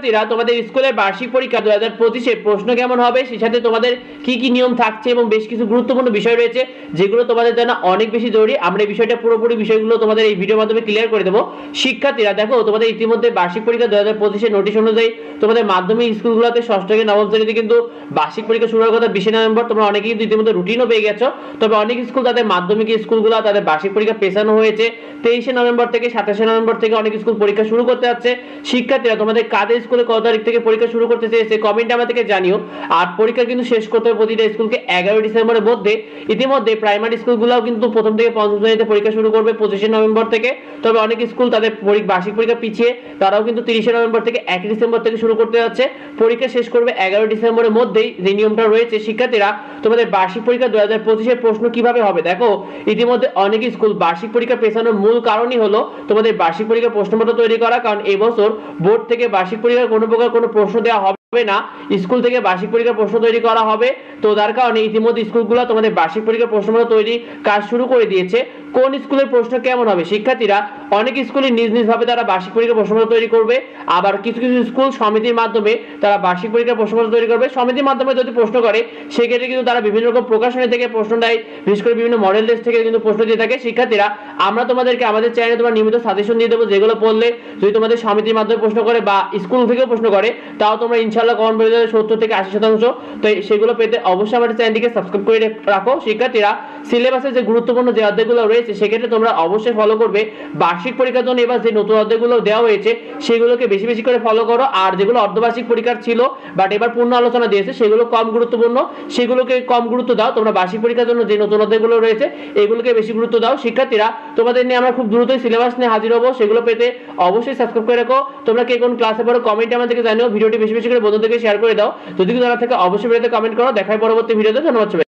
শিক্ষার্থীরা তোমাদের স্কুলের বার্ষিক পরীক্ষা দু হাজার পঁচিশে প্রশ্ন কেমন হবে? সেই সাথে তোমাদের কি কি নিয়ম থাকছে এবং বেশ কিছু গুরুত্বপূর্ণ বিষয় রয়েছে, যেগুলো তোমাদের জন্য অনেক বেশি জরুরি। আমরা এই বিষয়টা পুরোপুরি বিষয়গুলো তোমাদের এই ভিডিওর মাধ্যমে ক্লিয়ার করে দেবো। শিক্ষার্থীরা, দেখো, তোমাদের ইতিমধ্যে বার্ষিক পরীক্ষা দু হাজার পঁচিশের নোটিশ অনুযায়ী তোমাদের মাধ্যমিক স্কুলগুলোতে ষষ্ঠ থেকে নবম শ্রেণীতে কিন্তু বার্ষিক পরীক্ষা শুরু হওয়ার কথা বিশে নভেম্বর। তোমরা অনেকেই কিন্তু ইতিমধ্যে রুটিনও পেয়ে গেছো। তবে অনেক স্কুল তাদের মাধ্যমিক স্কুলগুলো তাদের বার্ষিক পরীক্ষা পেছানো হয়েছে। তেইশে নভেম্বর থেকে সাতাশে নভেম্বর থেকে অনেক স্কুল পরীক্ষা শুরু করতে যাচ্ছে। শিক্ষার্থীরা, তোমাদের কাদের স্কুলে কত তারিখ থেকে পরীক্ষা শুরু করতে চেয়েছে কমেন্ট আমাদেরকে জানিও। আর পরীক্ষা কিন্তু শেষ করতে হবে প্রতিটা স্কুলকে এগারো ডিসেম্বরের মধ্যে। ইতিমধ্যে প্রাইমারি স্কুলগুলোও কিন্তু প্রথম থেকে পঞ্চম শ্রেণীতে পরীক্ষা শুরু করবে পঁচিশে নভেম্বর থেকে। তবে অনেক স্কুল তাদের বার্ষিক পরীক্ষা পিছিয়ে তারাও কিন্তু তিরিশে নভেম্বর থেকে এক ডিসেম্বর থেকে শুরু করতে যাচ্ছে। পরীক্ষা শেষ করবে এগারো ডিসেম্বরের মধ্যেই, যে নিয়মটা রয়েছে শিক্ষার্থীরা। তোমাদের বার্ষিক পরীক্ষা দু হাজার পঁচিশের প্রশ্ন কীভাবে হবে? দেখো, ইতিমধ্যে অনেক স্কুল বার্ষিক পরীক্ষা পেছানোর মূল কারণই হলো তোমাদের বার্ষিক পরীক্ষা প্রশ্নপত্র তৈরি করা। কারণ এবছর বোর্ড থেকে বার্ষিক পরীক্ষার কোনো প্রকার কোনো প্রশ্ন দেওয়া হবে না। স্কুল থেকে বার্ষিক পরীক্ষার প্রশ্ন তৈরি করা হবে। তো তার কারণে ইতিমধ্যে স্কুলগুলো তোমাদের বার্ষিক পরীক্ষার প্রশ্নগুলো তৈরি কাজ শুরু করে দিয়েছে। কোন স্কুলের প্রশ্ন কেমন হবে? শিক্ষার্থীরা অনেক স্কুলে নিজ নিজ ভাবে তারা বার্ষিক পরীক্ষার প্রশ্নপত্র তৈরি করবে, আবার কিছু কিছু স্কুল সমিতির মাধ্যমে তারা বার্ষিক পরীক্ষার প্রশ্নপত্র তৈরি করবে। সমিতির মাধ্যমে যদি প্রশ্ন করে, সেক্ষেত্রে কিন্তু তারা বিভিন্ন রকম প্রকাশনী থেকে প্রশ্ন দেয়, বিশেষ করে বিভিন্ন মডেল টেস্ট থেকে কিন্তু প্রশ্ন দিয়ে থাকে। শিক্ষার্থীরা, আমরা তোমাদেরকে আমাদের চ্যানেলে তোমার নিয়মিত সাজেশন দিয়ে দেবো যেগুলো পড়লে যদি তোমাদের সমিতির মাধ্যমে প্রশ্ন করে বা স্কুল থেকেও প্রশ্ন করে, তাও তোমরা ইনশাল্লাহ কমন পেয়ে যাবে সত্তর থেকে আশি শতাংশ। তো সেগুলো পেতে অবশ্যই আমাদের চ্যানেলটিকে সাবস্ক্রাইব করে রাখো। শিক্ষার্থীরা সিলেবাসে যে গুরুত্বপূর্ণ যে অধ্যায়গুলো রয়েছে সেক্ষেত্রে তোমরা অবশ্যই ফলো করবে। বার্ষিক পরীক্ষার জন্য এবার যে নতুন অধ্যায়গুলো দেওয়া হয়েছে, সেগুলোকে বেশি বেশি করে ফলো করো। আর যেগুলো অর্ধবার্ষিক পরীক্ষার ছিল বাট এবার পূর্ণ আলোচনা দিয়েছে, সেগুলো কম গুরুত্বপূর্ণ। সেগুলোকে কম গুরুত্ব দাও, তোমরা বার্ষিক পরীক্ষার জন্য যে নতুন অধ্যায়গুলো রয়েছে, এগুলোকে বেশি গুরুত্ব দাও। শিক্ষার্থীরা, তোমাদের নিয়ে আমরা খুব দ্রুতই সিলেবাস নিয়ে হাজির হব, সেগুলো পেতে অবশ্যই সাবস্ক্রাইব করে রাখো। তোমরা কে কোন ক্লাসে পড়ো কমেন্টে আমাদেরকে জানিও। ভিডিওটি বেশি বেশি করে বন্ধুদেরকে শেয়ার করে দাও। যদি জানা থাকে, অবশ্যই ভিডিওতে কমেন্ট করো। দেখাই পরবর্তী ভিডিওতে ধন্যবাদ।